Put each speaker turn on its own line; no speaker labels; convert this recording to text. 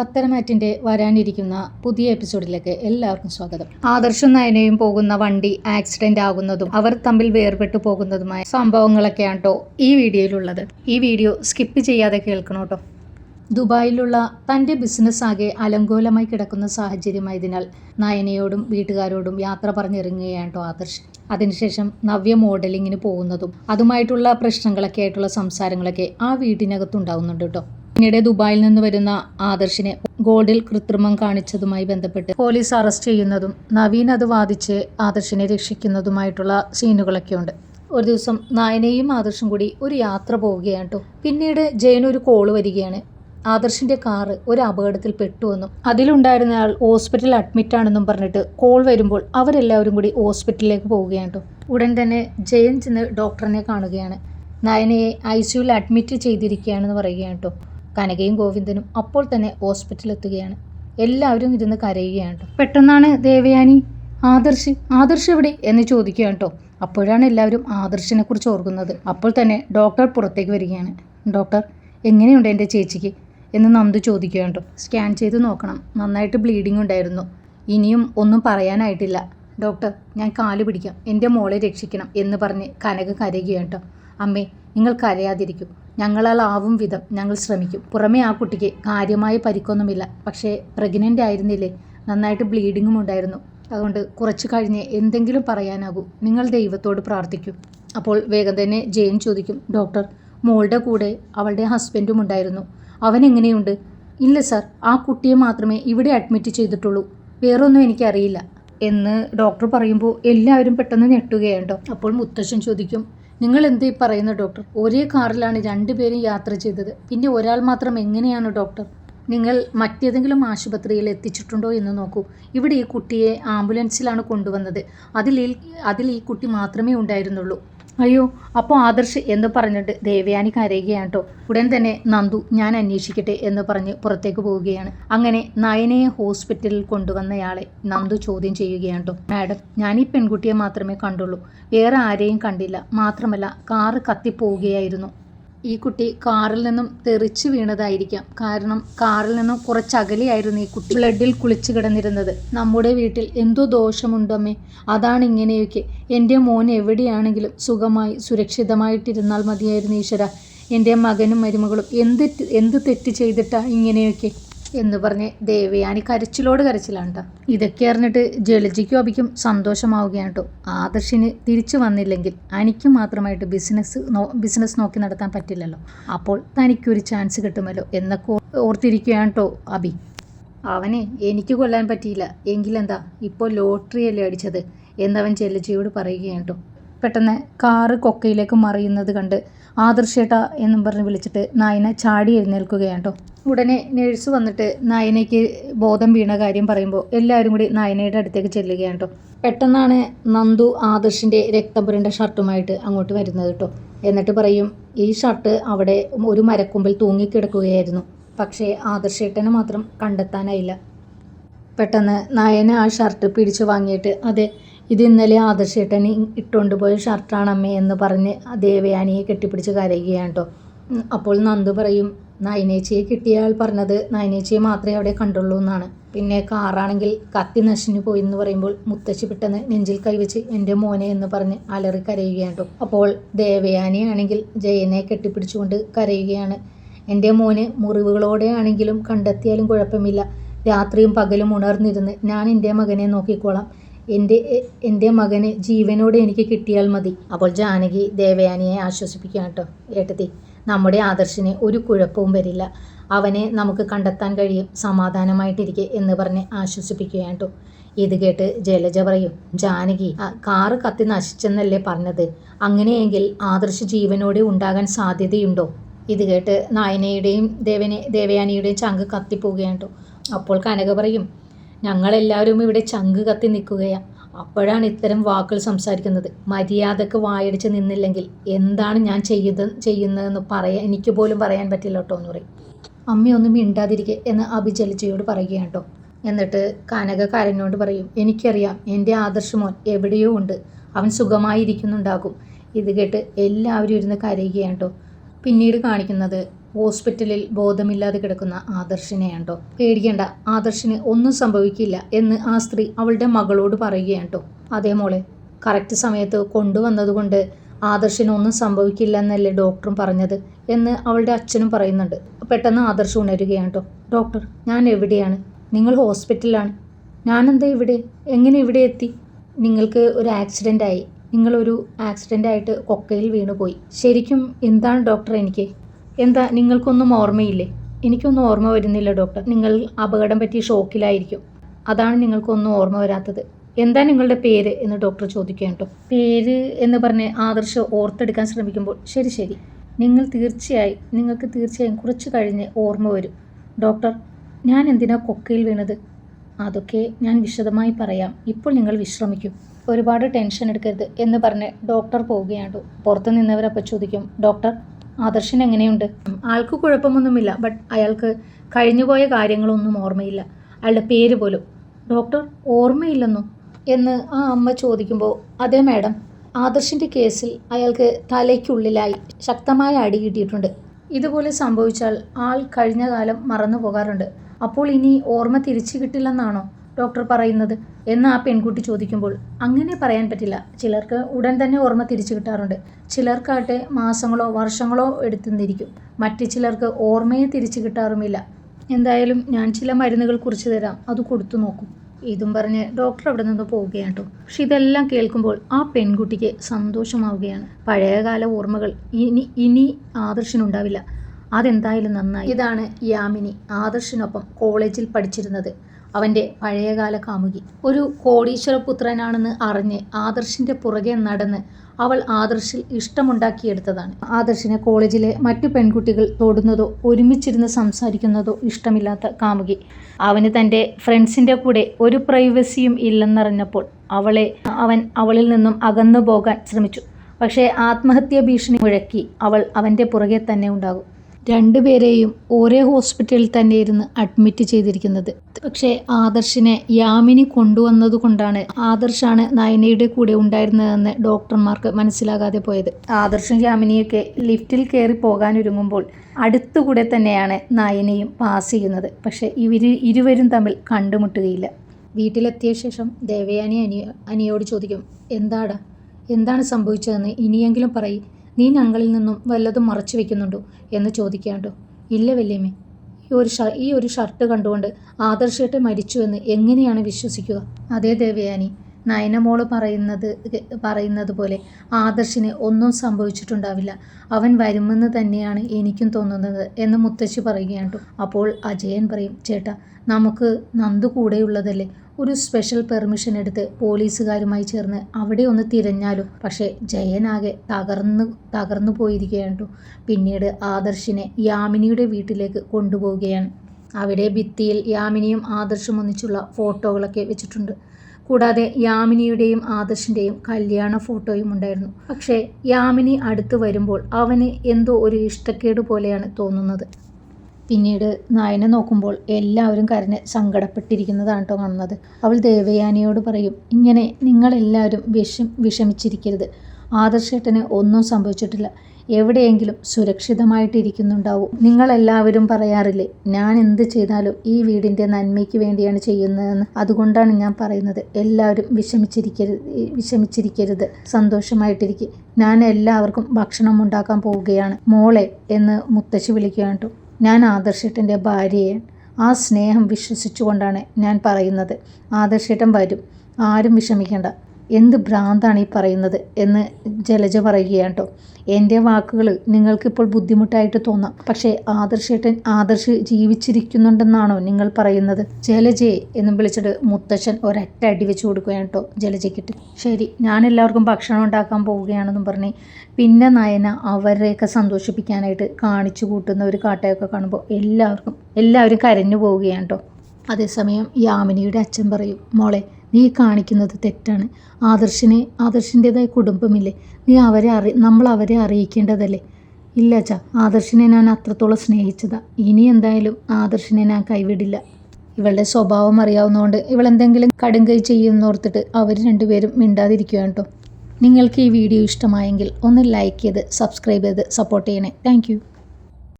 പത്തരമാറ്റിന്റെ വരാനിരിക്കുന്ന പുതിയ എപ്പിസോഡിലേക്ക് എല്ലാവർക്കും സ്വാഗതം. ആദർശും നയനയും പോകുന്ന വണ്ടി ആക്സിഡന്റ് ആകുന്നതും അവർ തമ്മിൽ വേർപെട്ടു പോകുന്നതുമായ സംഭവങ്ങളൊക്കെയാണ് കേട്ടോ ഈ വീഡിയോയിലുള്ളത്. ഈ വീഡിയോ സ്കിപ്പ് ചെയ്യാതെ കേൾക്കണം കേട്ടോ. ദുബായിലുള്ള തന്റെ ബിസിനസ് ആകെ അലങ്കോലമായി കിടക്കുന്ന സാഹചര്യമായതിനാൽ നയനയോടും വീട്ടുകാരോടും യാത്ര പറഞ്ഞിറങ്ങുകയാണ് കേട്ടോ ആദർശ്. അതിനുശേഷം നവ്യ മോഡലിങ്ങിന് പോകുന്നതും അതുമായിട്ടുള്ള പ്രശ്നങ്ങളൊക്കെ ആയിട്ടുള്ള സംസാരങ്ങളൊക്കെ ആ വീട്ടിനകത്തുണ്ടാവുന്നുണ്ട് കേട്ടോ. പിന്നീട് ദുബായിൽ നിന്ന് വരുന്ന ആദർശിനെ ഗോൾഡിൽ കൃത്രിമം കാണിച്ചതുമായി ബന്ധപ്പെട്ട് പോലീസ് അറസ്റ്റ് ചെയ്യുന്നതും നവീൻ അത് വാദിച്ച് ആദർശിനെ രക്ഷിക്കുന്നതുമായിട്ടുള്ള സീനുകളൊക്കെ ഉണ്ട് ഒരു ദിവസം നായനയും ആദർശും കൂടി ഒരു യാത്ര പോവുകയാണ് കേട്ടോ പിന്നീട് ജയന് ഒരു കോൾ വരികയാണ്. ആദർശിന്റെ കാറ് ഒരു അപകടത്തിൽ പെട്ടുവെന്നും അതിലുണ്ടായിരുന്ന ആൾ ഹോസ്പിറ്റലിൽ അഡ്മിറ്റ് ആണെന്നും പറഞ്ഞിട്ട് കോൾ വരുമ്പോൾ അവരെല്ലാവരും കൂടി ഹോസ്പിറ്റലിലേക്ക് പോവുകയാണ് കേട്ടോ ഉടൻ തന്നെ ജയൻ ചെന്ന് ഡോക്ടറിനെ കാണുകയാണ്. നയനയെ ഐ സിയുവിൽ അഡ്മിറ്റ് ചെയ്തിരിക്കുകയാണെന്ന് പറയുകയാണ്? കേട്ടോ കനകയും ഗോവിന്ദനും അപ്പോൾ തന്നെ ഹോസ്പിറ്റലിൽ എത്തുകയാണ് എല്ലാവരും ഇരുന്ന് കരയുകയാണ് കേട്ടോ പെട്ടെന്നാണ് ദേവയാനി ആദർശ് ആദർശ് എവിടെ? എന്ന് ചോദിക്കുകയാണ് കേട്ടോ അപ്പോഴാണ് എല്ലാവരും ആദർശിനെ കുറിച്ച് ഓർക്കുന്നത്. അപ്പോൾ തന്നെ ഡോക്ടർ പുറത്തേക്ക് വരികയാണ്. ഡോക്ടർ എങ്ങനെയുണ്ട് എന്റെ ചേച്ചിക്ക്? എന്ന് നന്ദു ചോദിക്കുകയാണ് കേട്ടോ സ്കാൻ ചെയ്ത് നോക്കണം. നന്നായിട്ട് ബ്ലീഡിംഗ് ഉണ്ടായിരുന്നു. ഇനിയും ഒന്നും പറയാനായിട്ടില്ല. ഡോക്ടർ ഞാൻ കാൽ പിടിക്കാം. എന്റെ മോളെ രക്ഷിക്കണം എന്ന് പറഞ്ഞ് കനക കരയുകയാണ് കേട്ടോ അമ്മേ നിങ്ങൾ കരയാതിരിക്കും. ഞങ്ങളാൽ ആവും വിധം ഞങ്ങൾ ശ്രമിക്കും. പുറമേ ആ കുട്ടിക്ക് കാര്യമായ പരിക്കൊന്നുമില്ല. പക്ഷേ പ്രഗ്നന്റ് ആയിരുന്നില്ലേ? നന്നായിട്ട് ബ്ലീഡിങ്ങും ഉണ്ടായിരുന്നു. അതുകൊണ്ട് കുറച്ച് കഴിഞ്ഞ് എന്തെങ്കിലും പറയാനാകൂ. നിങ്ങൾ ദൈവത്തോട് പ്രാർത്ഥിക്കൂ. അപ്പോൾ വേഗം തന്നെ ജയൻ ചോദിക്കും ഡോക്ടർ മോളുടെ കൂടെ അവളുടെ ഹസ്ബൻഡും ഉണ്ടായിരുന്നു. അവൻ എങ്ങനെയുണ്ട്? ഇല്ല സാർ ആ കുട്ടിയെ മാത്രമേ ഇവിടെ അഡ്മിറ്റ് ചെയ്തിട്ടുള്ളൂ. വേറൊന്നും എനിക്കറിയില്ല. എന്ന് ഡോക്ടർ പറയുമ്പോൾ എല്ലാവരും പെട്ടെന്ന് ഞെട്ടുകയുണ്ടോ അപ്പോൾ മുത്തശ്ശൻ ചോദിക്കും നിങ്ങൾ എന്തേ പറയുന്നു ഡോക്ടർ ഒരേ കാറിലാണ് രണ്ടുപേരും യാത്ര ചെയ്തത്. പിന്നെ ഒരാൾ മാത്രം എങ്ങനെയാണ് ഡോക്ടർ നിങ്ങൾ മറ്റേതെങ്കിലും ആശുപത്രിയിൽ എത്തിച്ചിട്ടുണ്ടോ എന്ന് നോക്കൂ. ഇവിടെ ഈ കുട്ടിയെ ആംബുലൻസിലാണ് കൊണ്ടുവന്നത്. അതിൽ അതിൽ ഈ കുട്ടി മാത്രമേ ഉണ്ടായിരുന്നുള്ളൂ. അയ്യോ അപ്പോൾ ആദർശ് എന്ന് പറഞ്ഞിട്ട് ദേവയാനി കരയുകയാണ് കേട്ടോ ഉടൻ തന്നെ നന്ദു ഞാൻ അന്വേഷിക്കട്ടെ എന്ന് പറഞ്ഞ് പുറത്തേക്ക് പോവുകയാണ്. അങ്ങനെ നയനയെ ഹോസ്പിറ്റലിൽ കൊണ്ടുവന്നയാളെ നന്ദു ചോദ്യം ചെയ്യുകയാണ് കേട്ടോ മാഡം ഞാൻ ഈ പെൺകുട്ടിയെ മാത്രമേ കണ്ടുള്ളൂ. വേറെ ആരെയും കണ്ടില്ല. മാത്രമല്ല കാറ് കത്തിപ്പോവുകയായിരുന്നു. ഈ കുട്ടി കാറിൽ നിന്നും തെറിച്ചു വീണതായിരിക്കാം. കാരണം കാറിൽ നിന്നും കുറച്ച് അകലെയായിരുന്നു ഈ കുട്ടി. ബ്ലഡിൽ കുളിച്ചു കിടന്നിരുന്നത്. നമ്മുടെ വീട്ടിൽ എന്തോ ദോഷമുണ്ടമ്മേ. അതാണ് ഇങ്ങനെയൊക്കെ. എന്റെ മോൻ എവിടെയാണെങ്കിലും സുഖമായി സുരക്ഷിതമായിട്ടിരുന്നാൽ മതിയായിരുന്നു ഈശ്വര. എന്റെ മകനും മരുമകളും എന്ത് എന്ത് തെറ്റ് ചെയ്തിട്ടാ ഇങ്ങനെയൊക്കെ? എന്ന് പറഞ്ഞ് ദേവയാനി കരച്ചിലോട് കരച്ചിലാണ് കേട്ടോ ഇതൊക്കെ അറിഞ്ഞിട്ട് ജലജിക്കും അബിക്കും സന്തോഷമാവുകയാണ് കേട്ടോ ആദർശിന് തിരിച്ചു വന്നില്ലെങ്കിൽ അനിക്ക് മാത്രമായിട്ട് ബിസിനസ് ബിസിനസ് നോക്കി നടത്താൻ പറ്റില്ലല്ലോ. അപ്പോൾ തനിക്കൊരു ചാൻസ് കിട്ടുമല്ലോ എന്നൊക്കെ ഓർത്തിരിക്കുകയാണ് കേട്ടോ അബി. അവനെ എനിക്ക് കൊല്ലാൻ പറ്റിയില്ല. എങ്കിലെന്താ? ഇപ്പോൾ ലോട്ടറി അല്ലേ അടിച്ചത്? എന്നവൻ ജലജിയോട് പറയുകയാണ് കേട്ടോ പെട്ടെന്ന് കാറ് കൊക്കയിലേക്ക് മറിയുന്നത് കണ്ട് ആദർശേട്ട എന്നും പറഞ്ഞ് വിളിച്ചിട്ട് നായന ചാടി എഴുന്നേൽക്കുകയാണ്? കേട്ടോ ഉടനെ നേഴ്സ് വന്നിട്ട് നായനയ്ക്ക് ബോധം വീണ കാര്യം പറയുമ്പോൾ എല്ലാവരും കൂടി നായനയുടെ അടുത്തേക്ക് ചെല്ലുകയാണ്? കേട്ടോ പെട്ടെന്നാണ് നന്ദു ആദർശിന്റെ രക്തം പുരണ്ട ഷർട്ടുമായിട്ട് അങ്ങോട്ട് വരുന്നത് കേട്ടോ. എന്നിട്ട് പറയും ഈ ഷർട്ട് അവിടെ ഒരു മരക്കൊമ്പിൽ തൂങ്ങിക്കിടക്കുകയായിരുന്നു. പക്ഷേ ആദർശേട്ടനെ മാത്രം കണ്ടെത്താനായില്ല. പെട്ടെന്ന് നായന ആ ഷർട്ട് പിടിച്ചു വാങ്ങിയിട്ട് അതെ ഇത് ഇന്നലെ ആദർശേട്ടൻ ഇട്ടുകൊണ്ട് പോയ ഷർട്ടാണ് അമ്മേ എന്ന് പറഞ്ഞ് ദേവയാനിയെ കെട്ടിപ്പിടിച്ച് കരയുകയാണ് കേട്ടോ അപ്പോൾ നന്ദു പറയും നയനേച്ചിയെ കിട്ടിയാൽ പറഞ്ഞത് നയനേച്ചിയെ മാത്രമേ അവിടെ കണ്ടുള്ളൂ എന്നാണ്. പിന്നെ കാറാണെങ്കിൽ കത്തി നശിഞ്ഞു പോയി എന്ന് പറയുമ്പോൾ മുത്തശ്ശി പെട്ടെന്ന് നെഞ്ചിൽ കൈവച്ച് എന്റെ മോനെ എന്ന് പറഞ്ഞ് അലറി കരയുകയാണ് കേട്ടോ അപ്പോൾ ദേവയാനിയാണെങ്കിൽ ജയനെ കെട്ടിപ്പിടിച്ചുകൊണ്ട് കരയുകയാണ്. എന്റെ മോന് മുറിവുകളോടെ ആണെങ്കിലും കണ്ടെത്തിയാലും കുഴപ്പമില്ല. രാത്രിയും പകലും ഉണർന്നിരുന്ന് ഞാൻ എന്റെ മകനെ നോക്കിക്കോളാം. എന്റെ എന്റെ മകന് ജീവനോടെ എനിക്ക് കിട്ടിയാൽ മതി. അപ്പോൾ ജാനകി ദേവയാനിയെ ആശ്വസിപ്പിക്കുകയാണ് കേട്ടോ. ഏട്ടത്തി നമ്മുടെ ആദർശിന് ഒരു കുഴപ്പവും വരില്ല. അവനെ നമുക്ക് കണ്ടെത്താൻ കഴിയും. സമാധാനമായിട്ടിരിക്കെ എന്ന് പറഞ്ഞ് ആശ്വസിപ്പിക്കുകയാണ് കേട്ടോ. ഇത് കേട്ട് ജലജ പറയും ജാനകി കാറ് കത്തി നശിച്ചെന്നല്ലേ പറഞ്ഞത്? അങ്ങനെയെങ്കിൽ ആദർശ ജീവനോടെ ഉണ്ടാകാൻ സാധ്യതയുണ്ടോ? ഇത് കേട്ട് നായനയുടെയും ദേവനെ ദേവയാനിയുടെയും ചങ്ക് കത്തിപ്പോവുകയാണ് കേട്ടോ. അപ്പോൾ കനക പറയും ഞങ്ങളെല്ലാവരും ഇവിടെ ചങ്ക് കത്തി നിൽക്കുകയാണ് അപ്പോഴാണ് ഇത്തരം വാക്കുകൾ സംസാരിക്കുന്നത്. മര്യാദയ്ക്ക് വായടിച്ച് നിന്നില്ലെങ്കിൽ എന്താണ് ഞാൻ ചെയ്ത് ചെയ്യുന്നതെന്ന് പറയാൻ എനിക്ക് പോലും പറയാൻ പറ്റില്ല കേട്ടോ എന്ന് പറയും. അമ്മയൊന്നും മിണ്ടാതിരിക്കെ എന്ന് അഭിചലിച്ചയോട് പറയുകയാണ് കേട്ടോ എന്നിട്ട് കനക കരഞ്ഞോണ്ട് പറയും എനിക്കറിയാം എന്റെ ആദർശമോൻ എവിടെയോ ഉണ്ട്. അവൻ സുഖമായിരിക്കുന്നുണ്ടാകും. ഇത് കേട്ട് എല്ലാവരും ഇരുന്ന് കരയുകയാണ് കേട്ടോ പിന്നീട് കാണിക്കുന്നത് ഹോസ്പിറ്റലിൽ ബോധമില്ലാതെ കിടക്കുന്ന ആദർശിനെയാണ്ടോ? പേടിക്കേണ്ട ആദർശിന് ഒന്നും സംഭവിക്കില്ല എന്ന് ആ സ്ത്രീ അവളുടെ മകളോട് പറയുകയാണ്ടോ? അതേ മോളെ കറക്റ്റ് സമയത്ത് കൊണ്ടുവന്നതുകൊണ്ട് ആദർശിന് ഒന്നും സംഭവിക്കില്ല എന്നല്ലേ ഡോക്ടറും പറഞ്ഞത് എന്ന് അവളുടെ അച്ഛനും പറയുന്നുണ്ട്. പെട്ടെന്ന് ആദർശ് ഉണരുകയാണ്ടോ? ഡോക്ടർ ഞാൻ എവിടെയാണ്? നിങ്ങൾ ഹോസ്പിറ്റലിലാണ്. ഞാനെന്താ ഇവിടെ? എങ്ങനെ ഇവിടെ എത്തി? നിങ്ങൾക്ക് ഒരു ആക്സിഡന്റ് ആയി നിങ്ങളൊരു ആക്സിഡന്റ് ആയിട്ട് കൊക്കയിൽ വീണുപോയി. ശരിക്കും എന്താണ് ഡോക്ടർ എനിക്ക്? എന്താ നിങ്ങൾക്കൊന്നും ഓർമ്മയില്ലേ? എനിക്കൊന്നും ഓർമ്മ വരുന്നില്ല ഡോക്ടർ. നിങ്ങൾ അപകടം പറ്റിയ ഷോക്കിലായിരിക്കും. അതാണ് നിങ്ങൾക്കൊന്നും ഓർമ്മ വരാത്തത്. എന്താ നിങ്ങളുടെ പേര് എന്ന് ഡോക്ടർ ചോദിക്കുകയാണ് കേട്ടോ. പേര് എന്ന് പറഞ്ഞ് ആദർശ് ഓർത്തെടുക്കാൻ ശ്രമിക്കുമ്പോൾ ശരി ശരി. നിങ്ങൾ തീർച്ചയായും നിങ്ങൾക്ക് തീർച്ചയായും കുറച്ച് കഴിഞ്ഞ് ഓർമ്മ വരും. ഡോക്ടർ ഞാൻ എന്തിനാ കൊക്കയിൽ വീണത്? അതൊക്കെ ഞാൻ വിശദമായി പറയാം. ഇപ്പോൾ നിങ്ങൾ വിശ്രമിക്കും. ഒരുപാട് ടെൻഷൻ എടുക്കരുത് എന്ന് പറഞ്ഞ് ഡോക്ടർ പോവുകയാണ് പുറത്ത് നിന്നവരപ്പോൾ ചോദിക്കും ഡോക്ടർ ആദർശൻ എങ്ങനെയുണ്ട്? ആൾക്ക് കുഴപ്പമൊന്നുമില്ല ബട്ട് അയാൾക്ക് കഴിഞ്ഞുപോയ കാര്യങ്ങളൊന്നും ഓർമ്മയില്ല. അയാളുടെ പേര് പോലും ഡോക്ടർ ഓർമ്മയില്ലെന്നോ? എന്ന് ആ അമ്മ ചോദിക്കുമ്പോൾ അതെ മാഡം ആദർശിന്റെ കേസിൽ അയാൾക്ക് തലയ്ക്കുള്ളിലായി ശക്തമായ അടി കിട്ടിയിട്ടുണ്ട്. ഇതുപോലെ സംഭവിച്ചാൽ ആൾ കഴിഞ്ഞ കാലം മറന്നു പോകാറുണ്ട് അപ്പോൾ ഇനി ഓർമ്മ തിരിച്ചു കിട്ടില്ലെന്നാണോ? ഡോക്ടർ പറയുന്നത്. എന്ന് ആ പെൺകുട്ടി ചോദിക്കുമ്പോൾ അങ്ങനെ പറയാൻ പറ്റില്ല. ചിലർക്ക് ഉടൻ തന്നെ ഓർമ്മ തിരിച്ചു കിട്ടാറുണ്ട്. ചിലർക്കാട്ടെ മാസങ്ങളോ വർഷങ്ങളോ എടുത്തുന്നിരിക്കും മറ്റു ചിലർക്ക് ഓർമ്മയെ തിരിച്ചു കിട്ടാറുമില്ല. എന്തായാലും ഞാൻ ചില മരുന്നുകൾ കുറിച്ച് തരാം. അത് കൊടുത്തു നോക്കും. ഇതും പറഞ്ഞ് ഡോക്ടർ അവിടെ നിന്ന് പോവുകയാണ് കേട്ടോ പക്ഷെ ഇതെല്ലാം കേൾക്കുമ്പോൾ ആ പെൺകുട്ടിക്ക് സന്തോഷമാവുകയാണ്. പഴയകാല ഓർമ്മകൾ ഇനി ഇനി ആദർശനുണ്ടാവില്ല. അതെന്തായാലും നന്നായി. ഇതാണ് യാമിനി ആദർശിനൊപ്പം കോളേജിൽ പഠിച്ചിരുന്നത്. അവന്റെ പഴയകാല കാമുകി. ഒരു കോടീശ്വര പുത്രനാണെന്ന് അറിഞ്ഞ് ആദർശിന്റെ പുറകെ നടന്ന് അവൾ ആദർശിൽ ഇഷ്ടമുണ്ടാക്കിയെടുത്തതാണ്. ആദർശിനെ കോളേജിലെ മറ്റു പെൺകുട്ടികൾ തൊടുന്നതോ ഒരുമിച്ചിരുന്ന് സംസാരിക്കുന്നതോ ഇഷ്ടമില്ലാത്ത കാമുകി. അവന് തന്റെ ഫ്രണ്ട്സിന്റെ കൂടെ ഒരു പ്രൈവസിയും ഇല്ലെന്നറിഞ്ഞപ്പോൾ അവളെ അവൻ അവളിൽ നിന്നും അകന്നു പോകാൻ ശ്രമിച്ചു. പക്ഷേ ആത്മഹത്യാ ഭീഷണി മുഴക്കി അവൾ അവന്റെ പുറകെ തന്നെ ഉണ്ടാകും. രണ്ടുപേരെയും ഒരേ ഹോസ്പിറ്റലിൽ തന്നെയായിരുന്നു അഡ്മിറ്റ് ചെയ്തിരിക്കുന്നത്. പക്ഷേ ആദർശിനെ യാമിനി കൊണ്ടുവന്നതുകൊണ്ടാണ് ആദർശാണ് നയനയുടെ കൂടെ ഉണ്ടായിരുന്നതെന്ന് ഡോക്ടർമാർക്ക് മനസ്സിലാകാതെ പോയത്. ആദർശും യാമിനിയൊക്കെ ലിഫ്റ്റിൽ കയറി പോകാനൊരുങ്ങുമ്പോൾ അടുത്തുകൂടെ തന്നെയാണ് നയനയും പാസ് ചെയ്യുന്നത്. പക്ഷേ ഇവർ ഇരുവരും തമ്മിൽ കണ്ടുമുട്ടുകയില്ല. വീട്ടിലെത്തിയ ശേഷം ദേവയാനി അനിയ അനിയോട് ചോദിക്കും എന്താടാ? എന്താണ് സംഭവിച്ചതെന്ന് ഇനിയെങ്കിലും പറയും. നീ ഞങ്ങളിൽ നിന്നും വല്ലതും മറച്ചു വെക്കുന്നുണ്ടോ എന്ന് ചോദിക്കാണ്ടോ? ഇല്ല വല്യമ്മേ. ഈ ഒരു ഈ ഒരു ഷർട്ട് കണ്ടുകൊണ്ട് ആദർശേട്ട് മരിച്ചു എന്ന് എങ്ങനെയാണ് വിശ്വസിക്കുക? അതേ ദേവയാനി നയനമോൾ പറയുന്നത് പറയുന്നത് പോലെ ആദർശിന് ഒന്നും സംഭവിച്ചിട്ടുണ്ടാവില്ല. അവൻ വരുമെന്ന് തന്നെയാണ് എനിക്കും തോന്നുന്നത് എന്ന് മുത്തശ്ശി പറയുകയാണ് അപ്പോൾ അജയൻ പറയും ചേട്ടാ നമുക്ക് നന്ദു കൂടെയുള്ളതല്ലേ? ഒരു സ്പെഷ്യൽ പെർമിഷൻ എടുത്ത് പോലീസുകാരുമായി ചേർന്ന് അവിടെ ഒന്ന് തിരഞ്ഞാലും. പക്ഷേ ജയനാകെ തകർന്നു തകർന്നു പോയിരിക്കുകയാണ് പിന്നീട് ആദർശിനെ യാമിനിയുടെ വീട്ടിലേക്ക് കൊണ്ടുപോവുകയാണ്. അവിടെ ഭിത്തിയിൽ യാമിനിയും ആദർശും ഒന്നിച്ചുള്ള ഫോട്ടോകളൊക്കെ വെച്ചിട്ടുണ്ട്. കൂടാതെ യാമിനിയുടെയും ആദർശിന്റെയും കല്യാണ ഫോട്ടോയും ഉണ്ടായിരുന്നു. പക്ഷേ യാമിനി അടുത്ത് വരുമ്പോൾ അവന് എന്തോ ഒരു ഇഷ്ടക്കേട് പോലെയാണ് തോന്നുന്നത്. പിന്നീട് നായനെ നോക്കുമ്പോൾ എല്ലാവരും കരഞ്ഞ് സങ്കടപ്പെട്ടിരിക്കുന്നതാണ് കേട്ടോ കാണുന്നത്. അവൾ ദേവയാനിയോട് പറയും ഇങ്ങനെ നിങ്ങളെല്ലാവരും വിഷം വിഷമിച്ചിരിക്കരുത്. ആദർശേട്ടന് ഒന്നും സംഭവിച്ചിട്ടില്ല. എവിടെയെങ്കിലും സുരക്ഷിതമായിട്ടിരിക്കുന്നുണ്ടാവും. നിങ്ങളെല്ലാവരും പറയാറില്ലേ ഞാൻ എന്ത് ചെയ്താലും ഈ വീടിന്റെ നന്മയ്ക്ക് വേണ്ടിയാണ് ചെയ്യുന്നതെന്ന്. അതുകൊണ്ടാണ് ഞാൻ പറയുന്നത് എല്ലാവരും വിഷമിച്ചിരിക്കരുത് വിഷമിച്ചിരിക്കരുത്. സന്തോഷമായിട്ടിരിക്കും. ഞാൻ എല്ലാവർക്കും ഭക്ഷണം ഉണ്ടാക്കാൻ പോവുകയാണ്. മോളെ എന്ന് മുത്തശ്ശി വിളിക്കുകയാണ് കേട്ടോ. ഞാൻ ആദർശേട്ടന്റെ ഭാര്യയെ ആ സ്നേഹം വിശ്വസിച്ചുകൊണ്ടാണ് ഞാൻ പറയുന്നത്. ആദർശേട്ടൻ വരും. ആരും വിഷമിക്കേണ്ട. എന്ത് ഭ്രാന്താണ് ഈ പറയുന്നത് എന്ന് ജലജ പറയുകയാണ് കേട്ടോ. എന്റെ വാക്കുകൾ നിങ്ങൾക്കിപ്പോൾ ബുദ്ധിമുട്ടായിട്ട് തോന്നാം. പക്ഷേ ആദർശേട്ടൻ ആദർശ് ജീവിച്ചിരിക്കുന്നുണ്ടെന്നാണോ നിങ്ങൾ പറയുന്നത്? ജലജയെ എന്നും വിളിച്ചിട്ട് മുത്തച്ഛൻ ഒരറ്റ അടി വെച്ച് കൊടുക്കുകയാണ് കേട്ടോ ജലജയ്ക്കിട്ട്. ശരി ഞാൻ എല്ലാവർക്കും ഭക്ഷണം ഉണ്ടാക്കാൻ പോവുകയാണെന്നും പറഞ്ഞ് പിന്നെ നയന അവരെയൊക്കെ സന്തോഷിപ്പിക്കാനായിട്ട് കാണിച്ചു കൂട്ടുന്ന ഒരു കാട്ടയൊക്കെ കാണുമ്പോൾ എല്ലാവർക്കും എല്ലാവരും കരഞ്ഞു പോവുകയാണ് കേട്ടോ. അതേസമയം യാമിനിയുടെ അച്ഛൻ പറയും മോളെ നീ കാണിക്കുന്നത് തെറ്റാണ്. ആദർശിനെ ആദർശിന്റെതായ കുടുംബമില്ലേ? നീ അവരെ അറി നമ്മൾ അവരെ അറിയിക്കേണ്ടതല്ലേ? ഇല്ല അച്ഛാ ആദർശിനെ ഞാൻ അത്രത്തോളം സ്നേഹിച്ചതാ. ഇനി എന്തായാലും ആദർശിനെ ഞാൻ കൈവിടില്ല. ഇവളുടെ സ്വഭാവം അറിയാവുന്നതുകൊണ്ട് ഇവളെന്തെങ്കിലും കടുങ്കൈ ചെയ്യുന്നോർത്തിട്ട് അവർ രണ്ടുപേരും മിണ്ടാതിരിക്കുകയാണ് കേട്ടോ. നിങ്ങൾക്ക് ഈ വീഡിയോ ഇഷ്ടമായെങ്കിൽ ഒന്ന് ലൈക്ക് ചെയ്ത് സബ്സ്ക്രൈബ് ചെയ്ത് സപ്പോർട്ട് ചെയ്യണേ. താങ്ക്